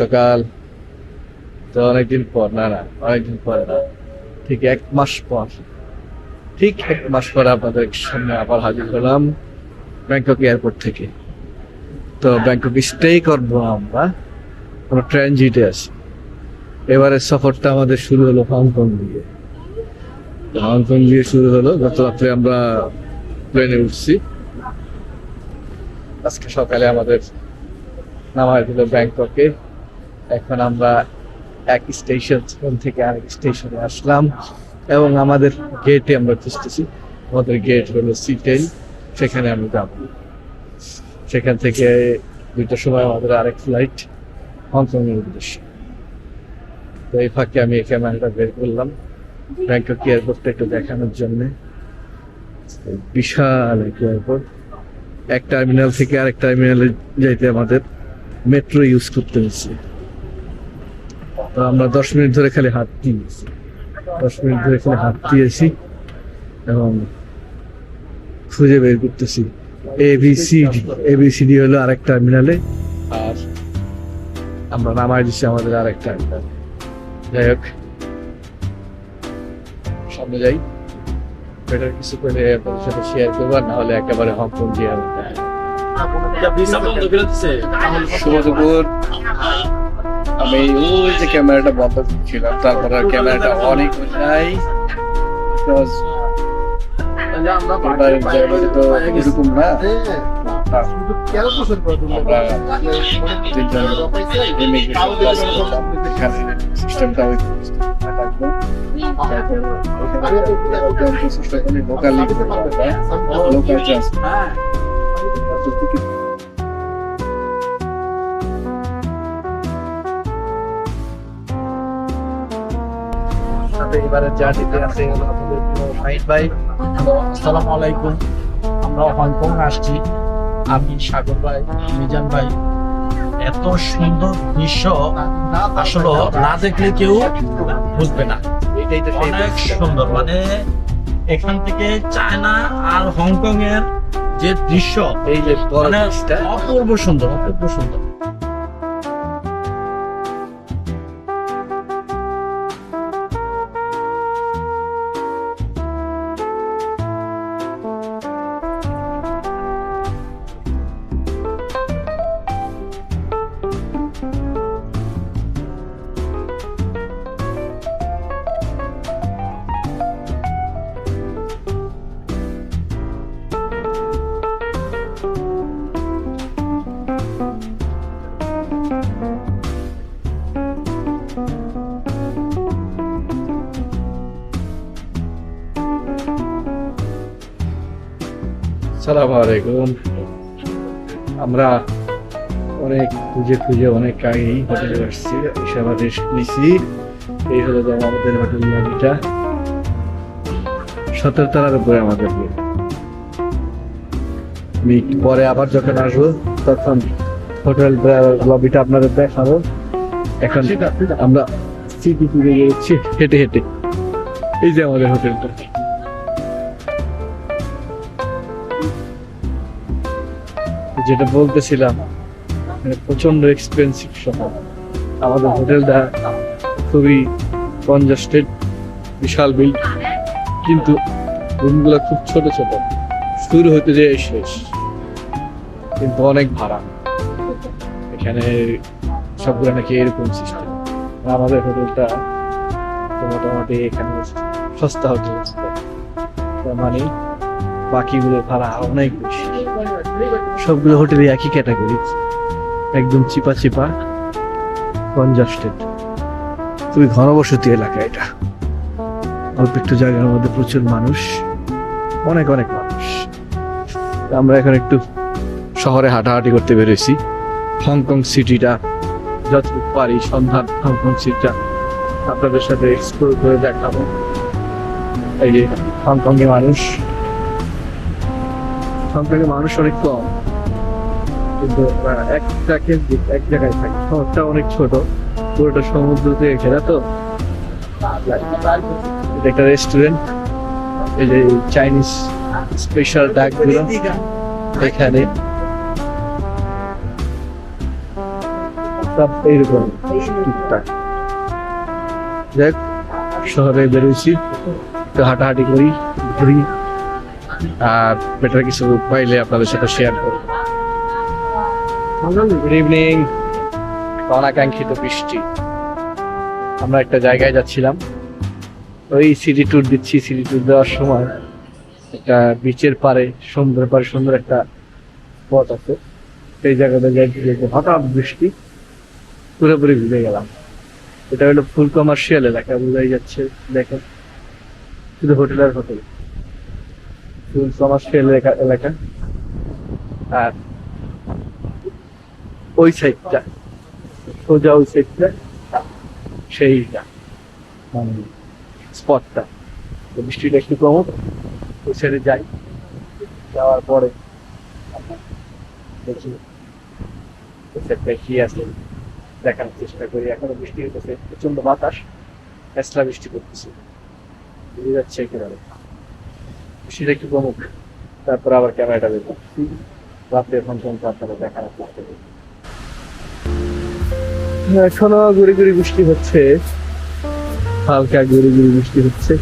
সকাল। তো অনেকদিন পর, না না, অনেকদিন পরে না, ঠিক এক মাস পর, ঠিক এক মাস পর আপনাদের সামনে আবার হাজির হলাম ব্যাংকক এয়ারপোর্ট থেকে। তো ব্যাংকক স্টে করব আমরা আমরা ট্রানজিটে আছি। এবারের সফরটা আমাদের শুরু হলো হংকং দিয়ে। হংকং দিয়ে শুরু হলো, গত রাত্রে আমরা প্লেনে উঠছি। আজকে সকালে আমাদের নামায় দিল ব্যাংককে। এখন আমরা এক স্টেশন থেকে আরেক স্টেশনে আসলাম এবং আমাদের গেটে আমরা খুঁজতেছি। আমাদের গেট হলো সি টেন সেখানে আমি যাব। সেখান থেকে দুইটার সময় আমাদের আরেক ফ্লাইট হংকং এর উদ্দেশ্যে। তো এই ফাঁকে আমি এই ক্যামেরাটা বের করলাম ব্যাংকক এয়ারপোর্টটা একটু দেখানোর জন্য। বিশাল এক এয়ারপোর্ট এক টার্মিনাল থেকে আরেক টার্মিনালে যাইতে আমাদের মেট্রো ইউজ করতে হচ্ছে। তো আমরা দশ মিনিট ধরে খালি হাত দিয়েছি দশ মিনিট ধরে খালি হাত দিয়েছি এবং খুঁজে বের করতেছি। এবিসিডি এবিসিডি হলো আরেক টার্মিনালে আর আমরা নামাই দিচ্ছি আমাদের আরেক টার্মিনালে যাই হোক সামনে যাই। বেটার কিছু করে আপনাদের সাথে শেয়ার করব আর না হলে একেবারে হংকং দিয়ে আমি শুভ দুপুর। আমি ওই যে ক্যামেরাটা বন্ধ করছিলাম তারপর ক্যামেরাটা অনেক তো এরকম সাথে এবারে জার্নিতে আছে আমাদের শাহিদ ভাই। আসসালামু আলাইকুম। আমরা হংকং আসছি। আমি সাগর ভাই মিজান ভাই। এত সুন্দর দৃশ্য আসলে না দেখলে কেউ বুঝবে না। এটাই তো অনেক সুন্দর মানে এখান থেকে চায়না আর হংকং এর যে দৃশ্য এই যে মানে অপূর্ব সুন্দর অপূর্ব সুন্দর। সালাম আলাইকুম। আমরা অনেক খুঁজে খুঁজে অনেক আগেই হোটেলে আসছি এসে রেস্ট নিছি। এই হলো যে আমাদের হোটেল লবিটা সতেরো তলার উপরে আমাদের room। আমি পরে আবার যখন আসব তখন হোটেল লবিটা আপনাদের দেখাবো। এখন আমরা সিটি টুরে যাচ্ছি হেঁটে হেঁটে। এই যে আমাদের হোটেলটা। যেটা বলতেছিলাম মানে প্রচণ্ড এক্সপেন্সিভ শহর। আমাদের হোটেলটা খুবই কনজাস্টেড বিশাল বিল কিন্তু রুমগুলো খুব ছোট ছোট। শুরু হতে যে শেষ, কিন্তু অনেক ভাড়া। এখানে সবগুলো নাকি এরকম সিস্টেম আমাদের হোটেলটা মোটামুটি এখানে সস্তা তার মানে বাকিগুলো ভাড়া অনেক বেশি। সবগুলো হোটেলে একই ক্যাটাগরি। একদম চিপা চিপা কনজাস্টেড খুবই ঘনবসতি এলাকা এটা। অল্প একটু জায়গার মধ্যে প্রচুর মানুষ, অনেক অনেক মানুষ। আমরা এখন একটু শহরে হাঁটাহাঁটি করতে বেরোইছি। হংকং সিটিটা, যতটুকু পারি সন্ধান হংকং সিটিটা আপনাদের সাথে এক্সপ্লোর করে দেখাবো। এই যে হংকং এ মানুষ। হংকংয়ে মানুষ অনেক কম। কিন্তু একটা কেন্দ্রিক, এক জায়গায় থাকে। শহরটা অনেক ছোট। পুরোটা সমুদ্র থেকে ঘেরা তো। একটা রেস্টুরেন্ট এই যে চাইনিজ স্পেশাল ডাকগুলো এখানে। সব এইরকম। টুকটাক। দেখ শহরে বেরোইছি। একটু হাঁটাহাঁটি করি, ঘুরি। বেটার কিছু পাইলে আপনাদের সাথে শেয়ার করব। গুড ইভিনিং অনাকাঙ্ক্ষিত বৃষ্টি। আমরা একটা জায়গায় যাচ্ছিলাম। ওই সিটি ট্যুর দিচ্ছি সিটি ট্যুর দেওয়ার সময় একটা বিচের পারে সুন্দর পারে সুন্দর একটা স্পট আছে। সেই জায়গাটা হঠাৎ বৃষ্টি, পুরোপুরি ভিজে গেলাম। এটা হলো ফুল কমার্শিয়াল এলাকা, বোঝাই যাচ্ছে। দেখেন, শুধু হোটেল আর হোটেল ফুল কমার্শিয়াল এলাকা। আর ওই সাইডটা, সোজা ওই সাইডটা স্পটটা। বৃষ্টিটা একটু কম ওই সাইডে যাই। যাওয়ার পরে দেখি, ওই সাইডটা কি আছে দেখানোর চেষ্টা করি। এখনও বৃষ্টি হতেছে প্রচণ্ড বাতাস বৃষ্টি করতেছে। বুঝে যাচ্ছে একেবারে বৃষ্টিটা একটু কমুক তারপর আবার ক্যামেরাটা বের করছি রাতে এখন পর্যন্ত করি। এখনও গুড়ি গুড়ি বৃষ্টি হচ্ছে। হালকা গুড়ি গুড়ি বৃষ্টি হচ্ছে।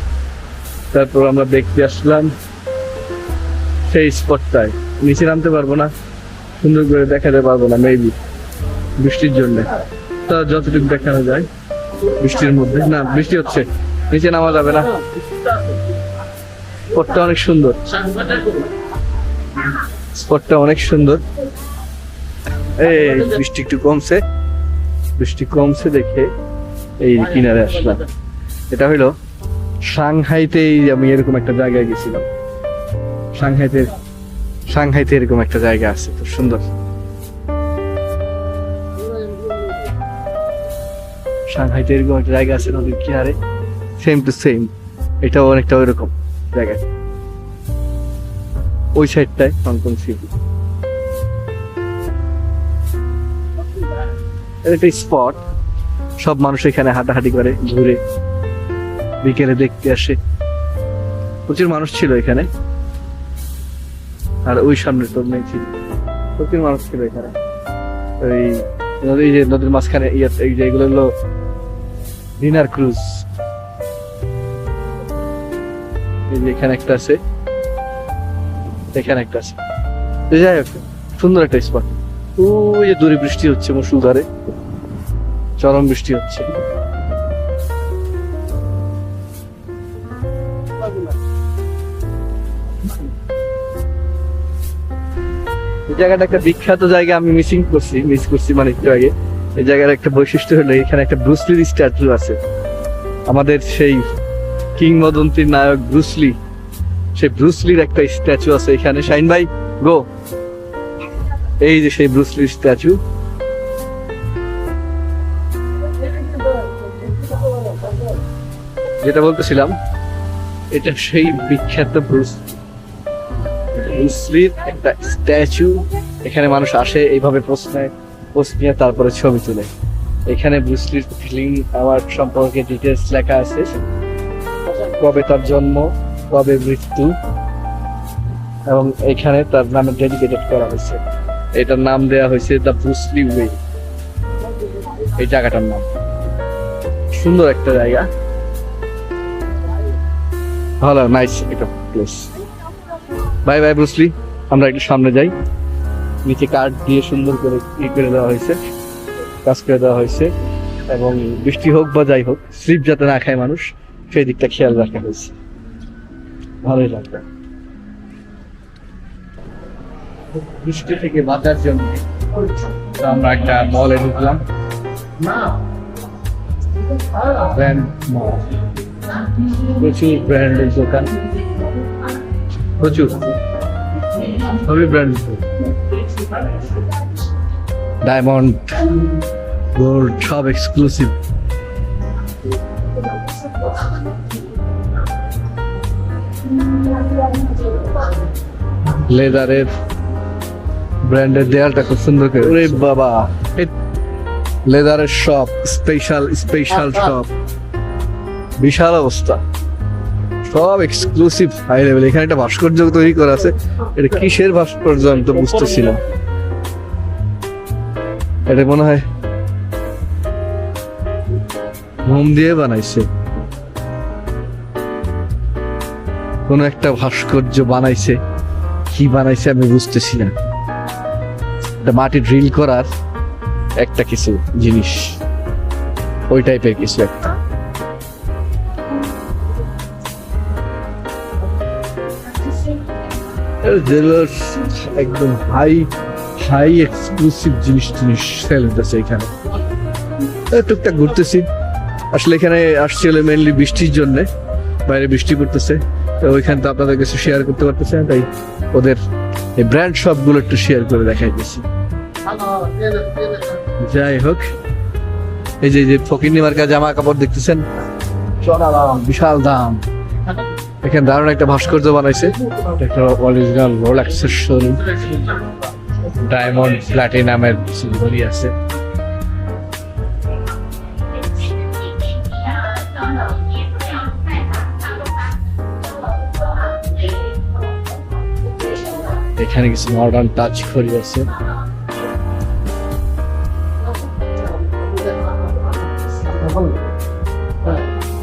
তারপর আমরা দেখতে আসলাম সেই স্পটটায়। নিচে নামতে পারব না। সুন্দর করে দেখাতে পারব না মেবি বৃষ্টির জন্য। তা যতটুকু দেখানো যায়, বৃষ্টির মধ্যে। না, বৃষ্টি হচ্ছে। নিচে নামা যাবে না। স্পটটা অনেক সুন্দর। স্পটটা অনেক সুন্দর। এই বৃষ্টি একটু কমছে। বৃষ্টি কমছে দেখে এই কিনারে আসলাম। এটা হইল সাংহাইতেই আমি এরকম একটা জায়গায় গেছিলাম। সাংহাইতে সাংহাইতে এরকম একটা জায়গা আছে, খুব সুন্দর। সাংহাইতে এরকম একটা জায়গা আছে নদীর কিনারে। সেম টু সেম এটাও অনেকটা ওইরকম। জায়গা ওই সাইডটায় একটা স্পট। সব মানুষ এখানে হাঁটাহাঁটি করে, ঘুরে। বিকেলে দেখতে আসে। প্রচুর মানুষ ছিল এখানে। আর ওই সামনে তো নেই ছিল। প্রচুর মানুষ ছিল এখানে। ওই নদী যে নদীর মাঝখানে এই যে এগুলো হলো ডিনার ক্রুজ এখানে একটা আছে। সুন্দর একটা স্পট দূরে বৃষ্টি হচ্ছে চরম বৃষ্টি হচ্ছে। জায়গাটা একটা বিখ্যাত জায়গা, আমি মিসিং করছি মিস করছি মানে একটু আগে। এই জায়গার একটা বৈশিষ্ট্য হলো, এখানে একটা ব্রুসলির স্ট্যাচু আছে। আমাদের সেই কিংবদন্তির নায়ক ব্রুসলি সেই ব্রুসলির একটা স্ট্যাচু আছে এখানে। শাইন ভাই গো এই যে সেই ব্রুসলির স্ট্যাচু যেটা বলতেছিলাম, এটা সেই বিখ্যাত ব্রুস ব্রুসলির একটা স্ট্যাচু এখানে মানুষ আসে, এইভাবে প্রশ্নে পোস্ট নিয়ে তারপরে ছবি তুলে। এখানে ব্রুসলির ফিলিং আমার সম্পর্কে ডিটেলস লেখা আছে। কবে তার জন্ম, কবে মৃত্যু, এবং এখানে তার নামে ডেডিকেটেড করা হয়েছে। এটার নাম দেয়া হয়েছে দ্য ব্রুসলি ওয়ে এই জায়গাটার নাম। সুন্দর একটা জায়গা। ভালো নাইস একটা প্লেস বাই বাই ব্রুসলি আমরা একটু সামনে যাই। নিচে কাঠ দিয়ে সুন্দর করে ই করে দেওয়া হয়েছে, কাজ করে দেওয়া হয়েছে, এবং বৃষ্টি হোক বা যাই হোক, স্লিপ যাতে না খায় মানুষ। সেই দিকটা খেয়াল রাখা হয়েছে। ভালোই লাগবে। বৃষ্টি থেকে বাঁচার জন্য আমরা একটা মলে ঢুকলাম। প্রচুর ব্র্যান্ডের দোকান। প্রচুর। সবই ব্র্যান্ড ডায়মন্ড গোল্ড সব এক্সক্লুসিভ লেদারের ব্র্যান্ডের দেয়ালটা খুব সুন্দর করে ওরে বাবা। লেদারের শপ স্পেশাল স্পেশাল শপ বিশাল অবস্থা। সব এক্সক্লুসিভ হাই লেভেল এখানে একটা ভাস্কর্য তৈরি করা আছে। এটা কিসের ভাস্কর্য আমি তো বুঝতেছি না। এটা মনে হয় মোম দিয়ে বানাইছে। কোন একটা ভাস্কর্য বানাইছে। কি বানাইছে আমি বুঝতেছি না। মাটি ড্রিল করার একটা কিছু জিনিস। ওই টাইপের কিছু একটা। একদম হাই হাই এক্সক্লুসিভ জিনিস জিনিস সেল হতেছে এখানে টুকটাক ঘুরতেছি। আসলে এখানে আসছি হলে মেনলি বৃষ্টির জন্য বাইরে বৃষ্টি পড়তেছে। তো ওইখানে তো আপনাদের কাছে শেয়ার করতে পারতেছে না তাই ওদের এই ব্র্যান্ড শপগুলো একটু শেয়ার করে দেখাইতেছি যাই হোক এই যে যে ফকির মার্কা জামা কাপড় দেখতেছেন দাম বিশাল দাম। এখানে দারুণ একটা ভাস্কর্য বানাইছে একটা অরিজিনাল রোলেক্সের শোরুম ডায়মন্ড প্লাটিনামের আছে। এখানে কিছু মডার্ন টাচ আছে।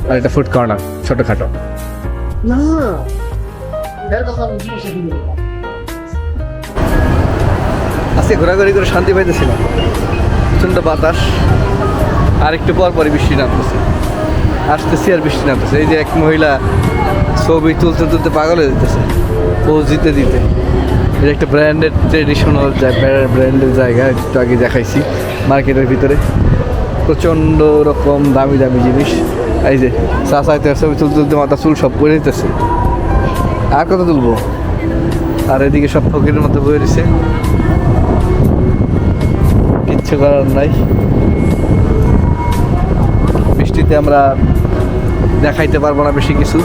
আর এটা ফুড কর্নার ছোটখাটো। আজকে ঘোরাঘুরি করে শান্তি পাইতেছিলাম। প্রচণ্ড বাতাস আর একটু পর পরই বৃষ্টি নামতেছে। আসতেছি আর বৃষ্টি নামতেছে। এই যে এক মহিলা ছবি তুলতে তুলতে পাগল হয়ে যেতেছে। পোজ দিতে দিতে। এটা একটা ব্র্যান্ডেড ট্রেডিশনাল ব্র্যান্ডের জায়গা, একটু আগে দেখাইছি মার্কেটের ভিতরে। প্রচণ্ড রকম দামি দামি জিনিস। এই যে চাষাইতে ছবি তুলতে তুলতে মাথা, চুল সব পরে দিতেছে। আর কত তুলবো? আর এদিকে সব ফকিরের মধ্যে বয়ে দিছে। কিচ্ছু করার নাই। বৃষ্টিতে আমরা দেখাইতে পারব না বেশি কিছু।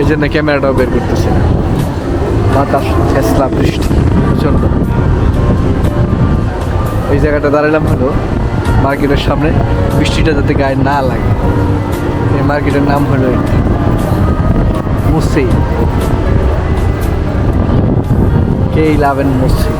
এই জন্য ক্যামেরাটাও বের করতেছি না। বাতাস, ফেসলা, বৃষ্টি, প্রচণ্ড। এই জায়গাটা দাঁড়ালাম হলো মার্কেটের সামনে। বৃষ্টিটা যাতে গায়ে না লাগে। এই মার্কেটের নাম হলো মুসি। কে ইলেভেন মুসি?